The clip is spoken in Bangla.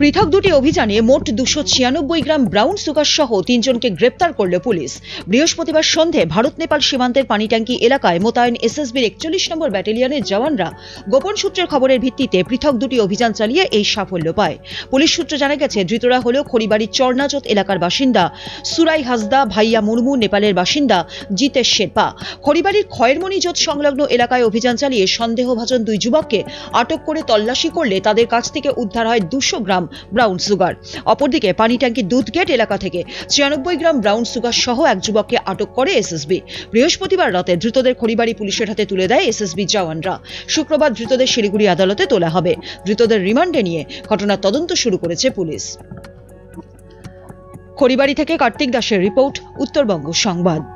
পৃথক দুটি অভিযানে মোট দুশো ছিয়ানব্বই গ্রাম ব্রাউন সুগার সহ তিনজনকে গ্রেপ্তার করল পুলিশ। বৃহস্পতিবার সন্ধে ভারত নেপাল সীমান্তের পানিট্যাঙ্কি এলাকায় মোতায়েন এসএসবির একচল্লিশ নম্বর ব্যাটালিয়নের জওয়ানরা গোপন সূত্রের খবরের ভিত্তিতে পৃথক দুটি অভিযান চালিয়ে এই সাফল্য পায়। পুলিশ সূত্রে জানা গেছে, ধৃতরা হল খড়িবাড়ির চরনাচত এলাকার বাসিন্দা সুরাই হাসদা, ভাইয়া মুর্মু, নেপালের বাসিন্দা জিতেশ শেরপা খড়িবাড়ির খয়েরমণি জোট সংলগ্ন এলাকায় অভিযান চালিয়ে সন্দেহভাজন দুই যুবককে আটক করে তল্লাশি করলে তাদের কাছ থেকে উদ্ধার হয় দুশো গ্রাম ব্রাউন সুগার। অপরদিকে পানি ট্যাঙ্কি দুধগেট এলাকা থেকে ছিয়ানব্বই গ্রাম ব্রাউন সুগার সহ এক যুবককে আটক করে এসএসবি। বৃহস্পতিবার রাতে ধৃতদের খড়িবাড়ি পুলিশের হাতে তুলে দেয় এসএসবি জওয়ানরা। শুক্রবার ধৃতদের শিলিগুড়ি আদালতে তোলা হবে। ধৃতদের রিমান্ডে নিয়ে ঘটনার তদন্ত শুরু করেছে পুলিশ। খড়িবাড়ি থেকে কার্তিক দাসের রিপোর্ট, উত্তরবঙ্গ সংবাদ।